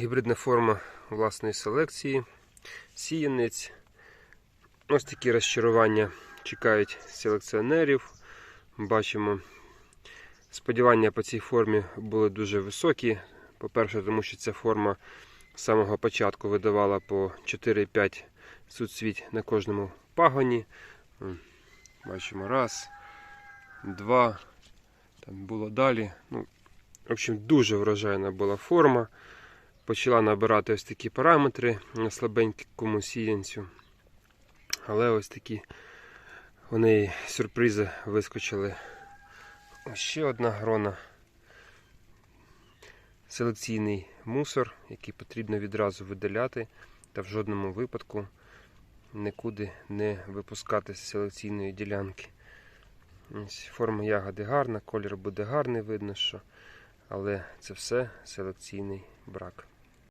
Гібридна форма власної селекції, сіянець. Ось такі розчарування чекають селекціонерів. Бачимо, сподівання по цій формі були дуже високі. По-перше, тому що ця форма з самого початку видавала по 4-5 суцвіть на кожному пагоні. Бачимо раз, два. Там було далі. Ну, в общем, дуже врожайна була форма. Почала набирати ось такі параметри на слабенькому сіянцю. Але ось такі у неї сюрпризи вискочили. Ще одна грона. Селекційний мусор, який потрібно відразу видаляти, та в жодному випадку нікуди не випускати з селекційної ділянки. Форма ягоди гарна, колір буде гарний, видно, що. Але це все селекційний брак.